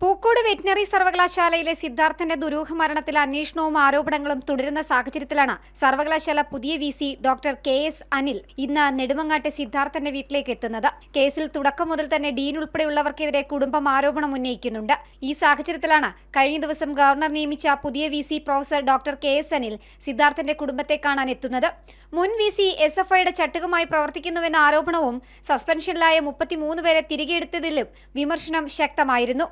Tipo, Pookode veterinary സർവകലാശാലയിലെ സിദ്ധാർത്ഥന്റെ ദുരൂഹ മരണത്തിൽ അന്വേഷണവും ആരോപണങ്ങളും തുടരുന്ന സാഹചര്യത്തിലാണ് സർവകലാശാല പുതിയ V C doctor K S Anil ഇന്ന് നെടുമങ്ങാട്ടെ സിദ്ധാർത്ഥന്റെ വീട്ടിലേക്ക് എത്തുന്നത്. കേസിൽ തുടക്കം മുതൽ തന്നെ ഡീൻ ഉൾപ്പെടെയുള്ളവർക്കെതിരെ കുടുംബം ആരോപണം ഉന്നയിക്കുന്നുണ്ട്. ഈ സാഹചര്യത്തിലാണ് കഴിഞ്ഞ ദിവസം ഗവർണർ നിയമിച്ച പുതിയ V C professor doctor K S Anil സിദ്ധാർത്ഥന്റെ കുടുംബത്തെ കാണാൻ എത്തുന്നത് മുൻ വി സി എസ് എഫ് ഐയുടെ ചട്ടുകമായി പ്രവർത്തിക്കുന്നുവെന്ന ആരോപണവും സസ്പെൻഷനിലായ മുപ്പത്തിമൂന്ന് പേരെ തിരികെ എടുത്തതിലും വിമർശനം ശക്തമായിരുന്നു.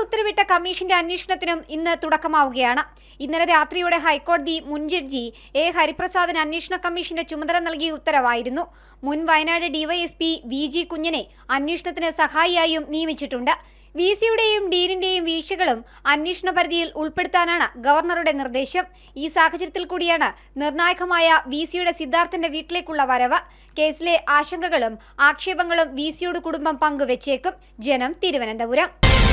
ഉത്തരവിട്ട കമ്മീഷന്റെ അന്വേഷണത്തിനും ഇന്ന് തുടക്കമാവുകയാണ്. ഇന്നലെ രാത്രിയോടെ ഹൈക്കോടതി മുൻ ജഡ്ജി എ. ഹരിപ്രസാദിന് അന്വേഷണ കമ്മീഷന്റെ ചുമതല നൽകിയ ഉത്തരവായിരുന്നു. മുൻ വയനാട് ഡിവൈഎസ്പി വി. ജി. കുഞ്ഞിനെ അന്വേഷണത്തിന് സഹായിയായും നിയമിച്ചിട്ടുണ്ട്. വി. സിയുടെയും ഡീനിന്റെയും വീഴ്ചകളും അന്വേഷണ പരിധിയിൽ ഉൾപ്പെടുത്താനാണ് ഗവർണറുടെ നിർദ്ദേശം. ഈ സാഹചര്യത്തിൽ കൂടിയാണ് നിർണായകമായ വി. സിയുടെ സിദ്ധാർത്ഥന്റെ വീട്ടിലേക്കുള്ള വരവ്. കേസിലെ ആശങ്കകളും ആക്ഷേപങ്ങളും വി. സിയുടെ കുടുംബം പങ്കുവച്ചേക്കും. ജനം തിരുവനന്തപുരം.